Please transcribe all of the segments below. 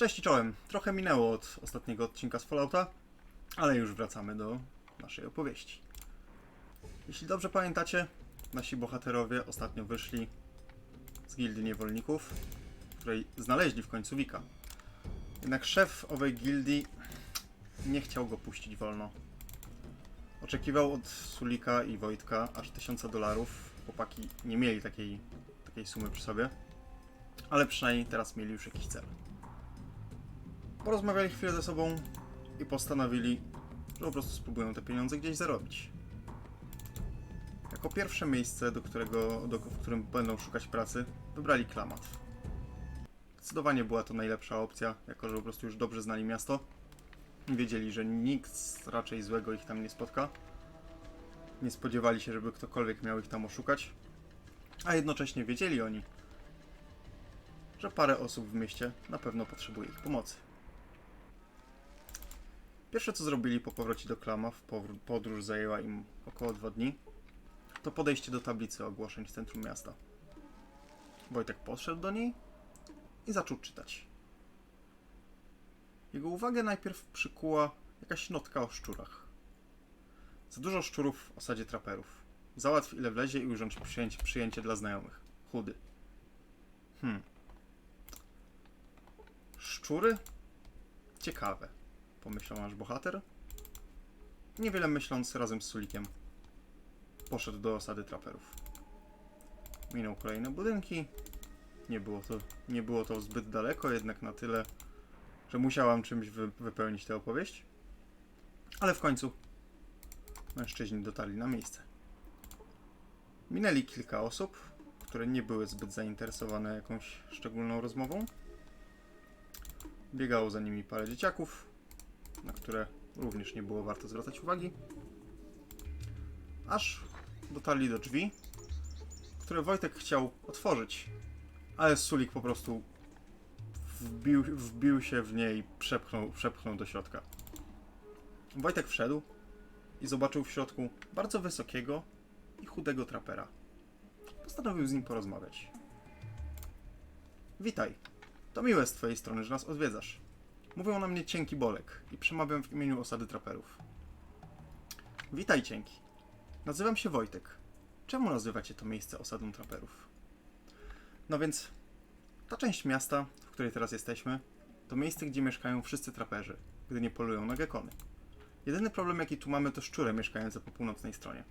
Cześć i czołem. Trochę minęło od ostatniego odcinka z Fallouta, ale już wracamy do naszej opowieści. Jeśli dobrze pamiętacie, nasi bohaterowie ostatnio wyszli z gildii niewolników, w której znaleźli w końcu Wika. Jednak szef owej gildii nie chciał go puścić wolno. Oczekiwał od Sulika i Wojtka aż 1000 dolarów. Chłopaki nie mieli takiej, takiej sumy przy sobie, ale przynajmniej teraz mieli już jakiś cel. Porozmawiali chwilę ze sobą i postanowili, że po prostu spróbują te pieniądze gdzieś zarobić. Jako pierwsze miejsce, do którego, do, w którym będą szukać pracy, wybrali Klamat. Zdecydowanie była to najlepsza opcja, jako że po prostu już dobrze znali miasto. Wiedzieli, że nikt raczej złego ich tam nie spotka. Nie spodziewali się, żeby ktokolwiek miał ich tam oszukać. A jednocześnie wiedzieli oni, że parę osób w mieście na pewno potrzebuje ich pomocy. Pierwsze co zrobili po powrocie do Klamaw, podróż zajęła im około dwa dni, to podejście do tablicy ogłoszeń w centrum miasta. Wojtek podszedł do niej i zaczął czytać. Jego uwagę najpierw przykuła jakaś notka o szczurach. Za dużo szczurów w osadzie traperów. Załatw ile wlezie i urządź przyjęcie, przyjęcie dla znajomych. Chudy. Hmm. Szczury? Ciekawe, pomyślał nasz bohater. Niewiele myśląc, razem z Sulikiem poszedł do osady traperów. Minął kolejne budynki. Nie było to, nie było to zbyt daleko, jednak na tyle, że musiałam czymś wy, wypełnić tę opowieść. Ale w końcu mężczyźni dotarli na miejsce. Minęli kilka osób, które nie były zbyt zainteresowane jakąś szczególną rozmową. Biegało za nimi parę dzieciaków, na które również nie było warto zwracać uwagi. Aż dotarli do drzwi, które Wojtek chciał otworzyć, ale Sulik po prostu wbił, wbił się w nie i przepchnął, przepchnął do środka. Wojtek wszedł i zobaczył w środku bardzo wysokiego i chudego trapera. Postanowił z nim porozmawiać. Witaj. To miłe z twojej strony, że nas odwiedzasz. Mówią na mnie Cienki Bolek i przemawiam w imieniu osady traperów. Witaj, Cienki. Nazywam się Wojtek. Czemu nazywacie to miejsce osadą traperów? No więc, ta część miasta, w której teraz jesteśmy, to miejsce, gdzie mieszkają wszyscy traperzy, gdy nie polują na gekony. Jedyny problem, jaki tu mamy, to szczury mieszkające po północnej stronie.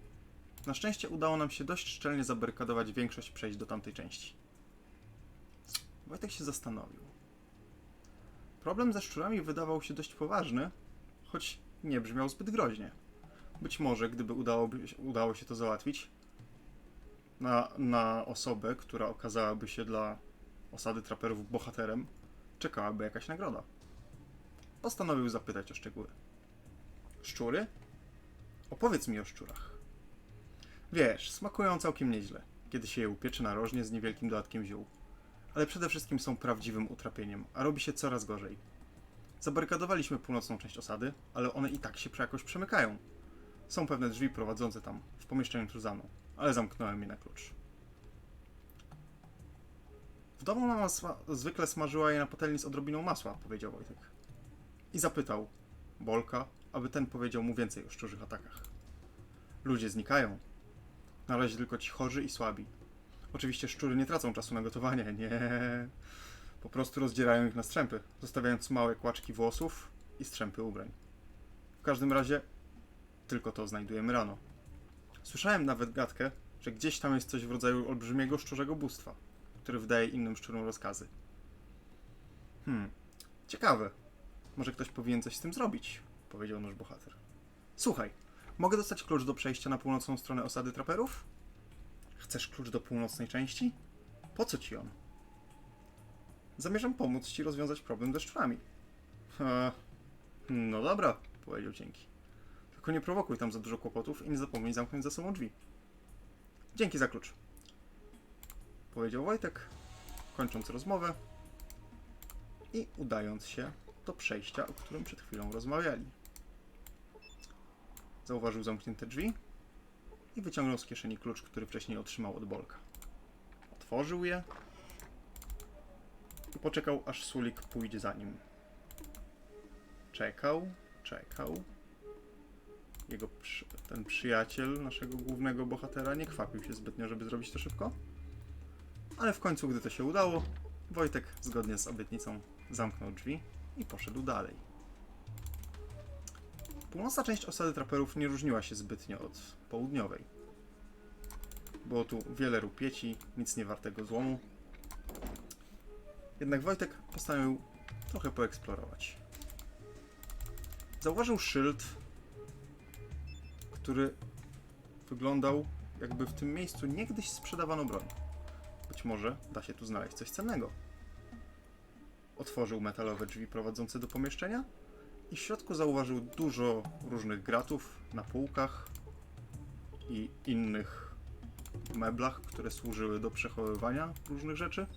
Na szczęście udało nam się dość szczelnie zabarykadować większość przejść do tamtej części. Wojtek się zastanowił. Problem ze szczurami wydawał się dość poważny, choć nie brzmiał zbyt groźnie. Być może, gdyby udałoby, udało się to załatwić na, na osobę, która okazałaby się dla osady traperów bohaterem, czekałaby jakaś nagroda. Postanowił zapytać o szczegóły. Szczury? Opowiedz mi o szczurach. Wiesz, smakują całkiem nieźle, kiedy się je upiecze na rożnie z niewielkim dodatkiem ziół. Ale przede wszystkim są prawdziwym utrapieniem, a robi się coraz gorzej. Zabarykadowaliśmy północną część osady, ale one i tak się jakoś przemykają. Są pewne drzwi prowadzące tam, w pomieszczeniu Truzanu, ale zamknąłem je na klucz. W domu mama zwykle smażyła je na patelni z odrobiną masła, powiedział Wojtek. I zapytał Bolka, aby ten powiedział mu więcej o szczurzych atakach. Ludzie znikają. Na razie tylko ci chorzy i słabi. Oczywiście szczury nie tracą czasu na gotowanie, nie. Po prostu rozdzierają ich na strzępy, zostawiając małe kłaczki włosów i strzępy ubrań. W każdym razie tylko to znajdujemy rano. Słyszałem nawet gadkę, że gdzieś tam jest coś w rodzaju olbrzymiego szczurzego bóstwa, który wydaje innym szczurom rozkazy. Hmm, ciekawe. Może ktoś powinien coś z tym zrobić, powiedział nasz bohater. Słuchaj, mogę dostać klucz do przejścia na północną stronę osady traperów? Chcesz klucz do północnej części? Po co ci on? Zamierzam pomóc ci rozwiązać problem ze no dobra, powiedział dzięki. Tylko nie prowokuj tam za dużo kłopotów i nie zapomnij zamknąć za sobą drzwi. Dzięki za klucz. Powiedział Wojtek, kończąc rozmowę i udając się do przejścia, o którym przed chwilą rozmawiali. Zauważył zamknięte drzwi i wyciągnął z kieszeni klucz, który wcześniej otrzymał od Bolka. Otworzył je Poczekał, aż Sulik pójdzie za nim. Czekał, czekał. Jego przy, ten przyjaciel naszego głównego bohatera nie kwapił się zbytnio, żeby zrobić to szybko. Ale w końcu, gdy to się udało, Wojtek, zgodnie z obietnicą, zamknął drzwi i poszedł dalej. Północna część osady traperów nie różniła się zbytnio od południowej. Było tu wiele rupieci, nic nie wartego złomu. Jednak Wojtek postanowił trochę poeksplorować. Zauważył szyld, który wyglądał jakby w tym miejscu niegdyś sprzedawano broń. Być może da się tu znaleźć coś cennego. Otworzył metalowe drzwi prowadzące do pomieszczenia i w środku zauważył dużo różnych gratów na półkach i innych meblach, które służyły do przechowywania różnych rzeczy.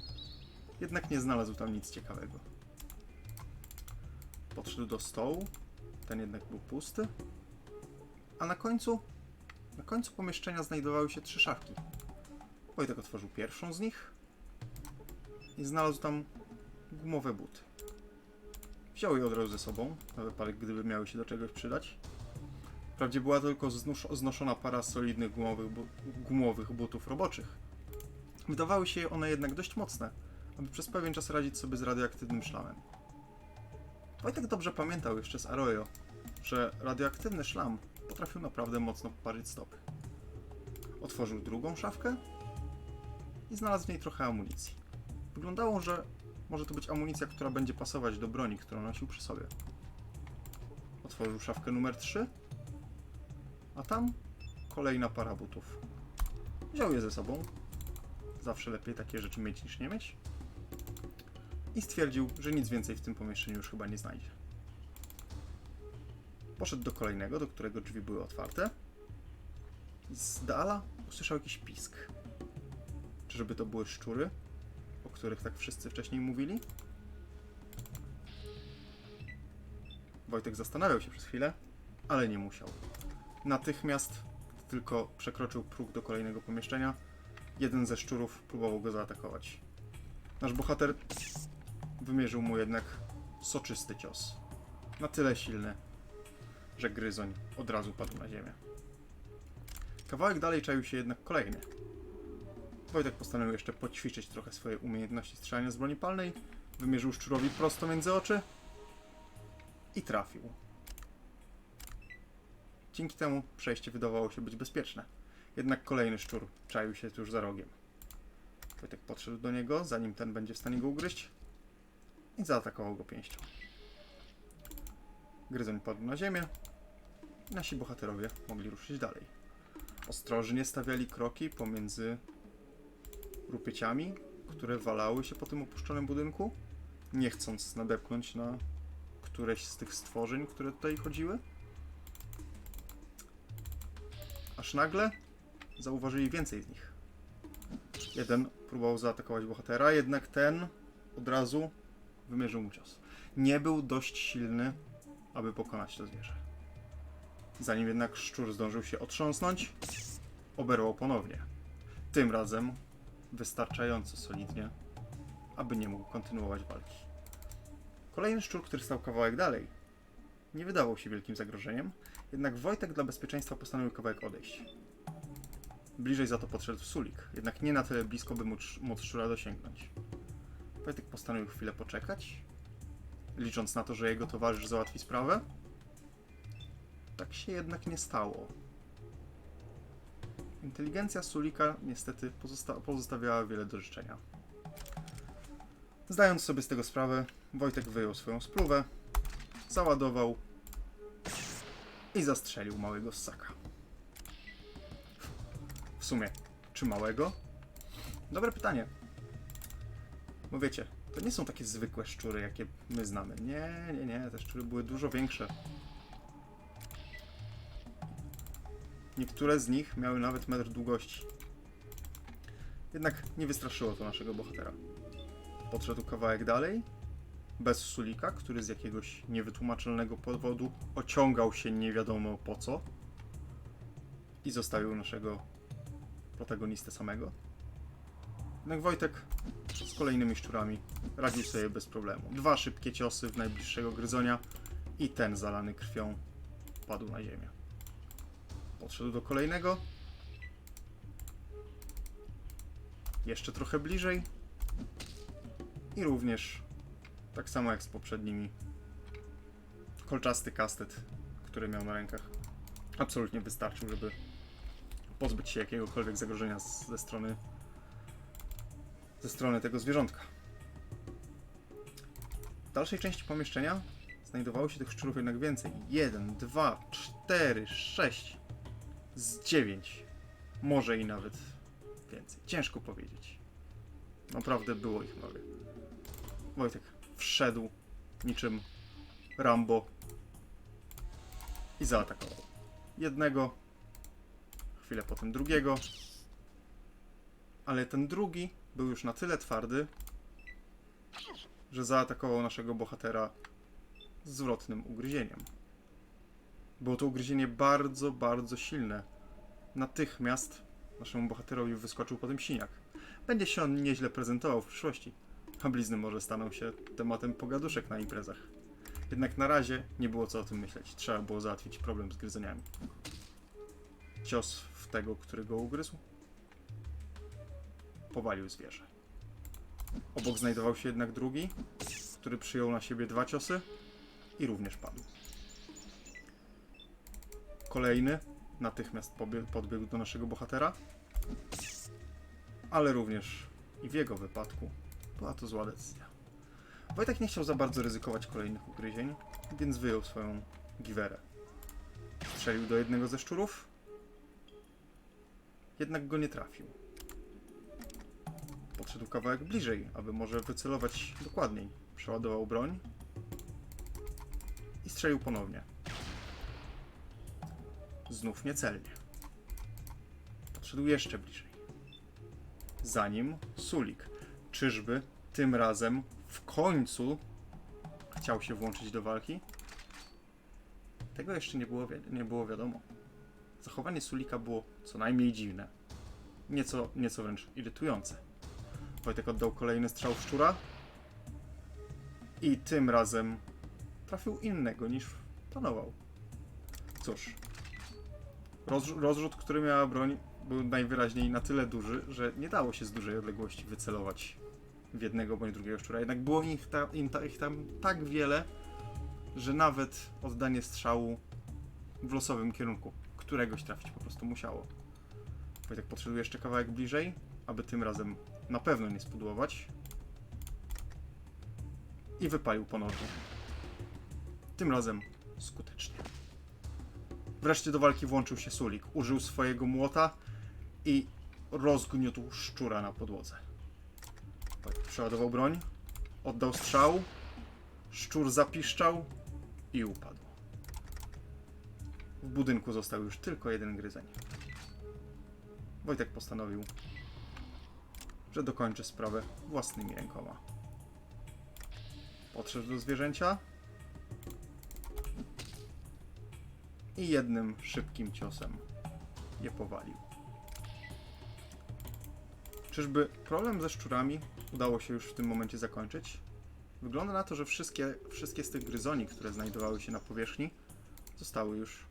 Jednak nie znalazł tam nic ciekawego. Podszedł do stołu, ten jednak był pusty. A na końcu, na końcu pomieszczenia znajdowały się trzy szafki. Wojtek otworzył pierwszą z nich i znalazł tam gumowe buty. Wziął je od razu ze sobą, na wypadek gdyby miały się do czegoś przydać. Wprawdzie była tylko znoszona para solidnych gumowych, bu- gumowych butów roboczych. Wydawały się one jednak dość mocne, aby przez pewien czas radzić sobie z radioaktywnym szlamem. Wojtek dobrze pamiętał jeszcze z Arroyo, że radioaktywny szlam potrafił naprawdę mocno poparzyć stopy. Otworzył drugą szafkę i znalazł w niej trochę amunicji. Wyglądało, że może to być amunicja, która będzie pasować do broni, którą nosił przy sobie. Otworzył szafkę numer 3, a tam kolejna para butów. Wziął je ze sobą. Zawsze lepiej takie rzeczy mieć niż nie mieć. I stwierdził, że nic więcej w tym pomieszczeniu już chyba nie znajdzie. Poszedł do kolejnego, do którego drzwi były otwarte. Z dala usłyszał jakiś pisk. Czyżby to były szczury, o których tak wszyscy wcześniej mówili? Wojtek zastanawiał się przez chwilę, ale nie musiał. Natychmiast, tylko przekroczył próg do kolejnego pomieszczenia, jeden ze szczurów próbował go zaatakować. Nasz bohater wymierzył mu jednak soczysty cios. Na tyle silny, że gryzoń od razu padł na ziemię. Kawałek dalej czaił się jednak kolejny. Wojtek postanowił jeszcze poćwiczyć trochę swoje umiejętności strzelania z broni palnej, wymierzył szczurowi prosto między oczy i trafił. Dzięki temu przejście wydawało się być bezpieczne. Jednak kolejny szczur czaił się tuż za rogiem. Wojtek podszedł do niego, zanim ten będzie w stanie go ugryźć i zaatakował go pięścią. Gryzoń padł na ziemię. Nasi bohaterowie mogli ruszyć dalej. Ostrożnie stawiali kroki pomiędzy rupieciami, które walały się po tym opuszczonym budynku, nie chcąc nadepnąć na któreś z tych stworzeń, które tutaj chodziły. Aż nagle zauważyli więcej z nich. Jeden próbował zaatakować bohatera, jednak ten od razu wymierzył mu cios. Nie był dość silny, aby pokonać to zwierzę. Zanim jednak szczur zdążył się otrząsnąć, oberwał ponownie. Tym razem wystarczająco solidnie, aby nie mógł kontynuować walki. Kolejny szczur, który stał kawałek dalej, nie wydawał się wielkim zagrożeniem, jednak Wojtek dla bezpieczeństwa postanowił kawałek odejść. Bliżej za to podszedł Sulik, jednak nie na tyle blisko, by móc, móc szczura dosięgnąć. Wojtek postanowił chwilę poczekać, licząc na to, że jego towarzysz załatwi sprawę. Tak się jednak nie stało. Inteligencja Sulika niestety pozosta pozostawiała wiele do życzenia. Zdając sobie z tego sprawę, Wojtek wyjął swoją spluwę, załadował i zastrzelił małego ssaka. W sumie, czy małego? Dobre pytanie. Bo wiecie, to nie są takie zwykłe szczury, jakie my znamy. Nie, nie, nie, te szczury były dużo większe. Niektóre z nich miały nawet metr długości. Jednak nie wystraszyło to naszego bohatera. Podszedł kawałek dalej, bez Sulika, który z jakiegoś niewytłumaczalnego powodu ociągał się nie wiadomo po co i zostawił naszego protagonistę samego. Jednak Wojtek z kolejnymi szczurami radził sobie bez problemu. Dwa szybkie ciosy w najbliższego gryzonia i ten zalany krwią padł na ziemię. Podszedł do kolejnego. Jeszcze trochę bliżej. I również, tak samo jak z poprzednimi, kolczasty kastet, który miał na rękach, absolutnie wystarczył, żeby pozbyć się jakiegokolwiek zagrożenia z, ze strony ze strony tego zwierzątka. W dalszej części pomieszczenia znajdowało się tych szczurów jednak więcej. Jeden, dwa, cztery, sześć, z dziewięć, może i nawet więcej. Ciężko powiedzieć. Naprawdę było ich mnogo. Wojtek wszedł niczym Rambo i zaatakował. Jednego, chwilę potem drugiego, ale ten drugi był już na tyle twardy, że zaatakował naszego bohatera zwrotnym ugryzieniem. Było to ugryzienie bardzo, bardzo silne. Natychmiast naszemu bohaterowi wyskoczył potem siniak. Będzie się on nieźle prezentował w przyszłości, a blizny może staną się tematem pogaduszek na imprezach. Jednak na razie nie było co o tym myśleć. Trzeba było załatwić problem z gryzoniami. Cios w tego, który go ugryzł, powalił zwierzę. Obok znajdował się jednak drugi, który przyjął na siebie dwa ciosy i również padł. Kolejny natychmiast podbiegł do naszego bohatera, ale również i w jego wypadku była to zła decyzja. Wojtek nie chciał za bardzo ryzykować kolejnych ugryzień, więc wyjął swoją giwerę. Strzelił do jednego ze szczurów, jednak go nie trafił. Podszedł kawałek bliżej, aby może wycelować dokładniej. Przeładował broń i strzelił ponownie. Znów niecelnie. Podszedł jeszcze bliżej. Za nim Sulik. Czyżby tym razem w końcu chciał się włączyć do walki? Tego jeszcze nie było, nie było wiadomo. Zachowanie Sulika było co najmniej dziwne. Nieco, nieco wręcz irytujące. Wojtek oddał kolejny strzał szczura. I tym razem trafił innego niż planował. Cóż. Roz, rozrzut, który miała broń, był najwyraźniej na tyle duży, że nie dało się z dużej odległości wycelować w jednego bądź drugiego szczura. Jednak było ich, ta, ich tam tak wiele, że nawet oddanie strzału w losowym kierunku któregoś trafić po prostu musiało. Wojtek podszedł jeszcze kawałek bliżej, aby tym razem na pewno nie spudłować. I wypalił ponownie. Tym razem skutecznie. Wreszcie do walki włączył się Sulik. Użył swojego młota i rozgniótł szczura na podłodze. Wojtek Przeładował broń, oddał strzał, szczur zapiszczał i upadł. W budynku został już tylko jeden gryzeń. Wojtek postanowił, że dokończy sprawę własnymi rękoma. Podszedł do zwierzęcia i jednym szybkim ciosem je powalił. Czyżby problem ze szczurami udało się już w tym momencie zakończyć? Wygląda na to, że wszystkie, wszystkie z tych gryzoni, które znajdowały się na powierzchni, zostały już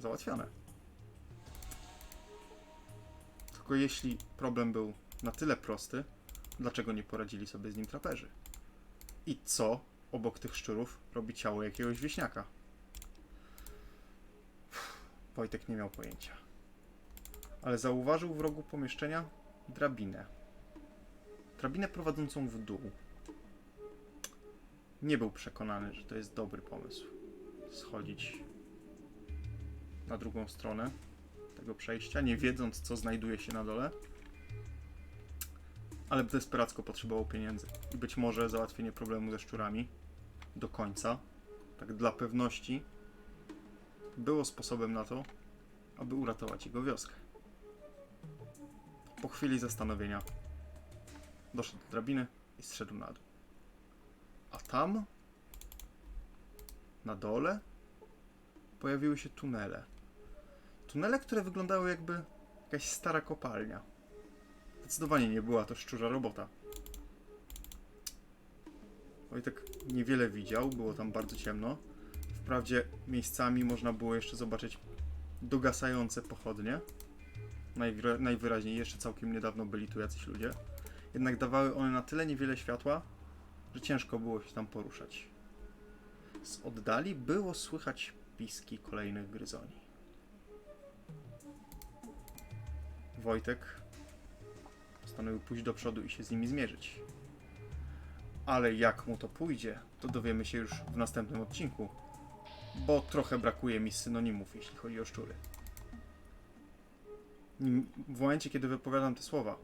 załatwione. Tylko jeśli problem był na tyle prosty, dlaczego nie poradzili sobie z nim traperzy? I co obok tych szczurów robi ciało jakiegoś wieśniaka? Wojtek nie miał pojęcia. Ale zauważył w rogu pomieszczenia drabinę. Drabinę prowadzącą w dół. Nie był przekonany, że to jest dobry pomysł. Schodzić na drugą stronę tego przejścia, nie wiedząc, co znajduje się na dole. Ale desperacko potrzebował pieniędzy. I być może załatwienie problemu ze szczurami do końca, tak dla pewności, było sposobem na to, aby uratować jego wioskę. Po chwili zastanowienia doszedł do drabiny i zszedł na dół. A tam, na dole, pojawiły się tunele. Tunele, które wyglądały jakby jakaś stara kopalnia. Zdecydowanie nie była to szczurza robota. Wojtek niewiele widział, było tam bardzo ciemno. Wprawdzie miejscami można było jeszcze zobaczyć dogasające pochodnie. Najwyra- najwyraźniej jeszcze całkiem niedawno byli tu jacyś ludzie. Jednak dawały one na tyle niewiele światła, że ciężko było się tam poruszać. Z oddali było słychać piski kolejnych gryzoni. Wojtek postanowił pójść do przodu i się z nimi zmierzyć. Ale jak mu to pójdzie, to dowiemy się już w następnym odcinku, bo trochę brakuje mi synonimów, jeśli chodzi o szczury. W momencie, kiedy wypowiadam te słowa,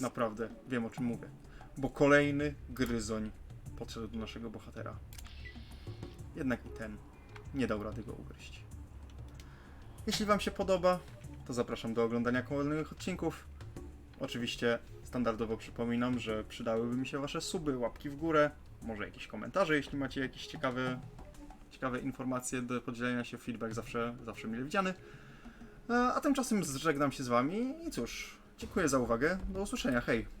naprawdę wiem o czym mówię, bo kolejny gryzoń podszedł do naszego bohatera. Jednak i ten nie dał rady go ugryźć. Jeśli Wam się podoba, to zapraszam do oglądania kolejnych odcinków. Oczywiście standardowo przypominam, że przydałyby mi się Wasze suby, łapki w górę, może jakieś komentarze, jeśli macie jakieś ciekawe, ciekawe informacje do podzielenia się, feedback zawsze, zawsze mile widziany. E, A tymczasem żegnam się z Wami i cóż, dziękuję za uwagę, do usłyszenia, hej!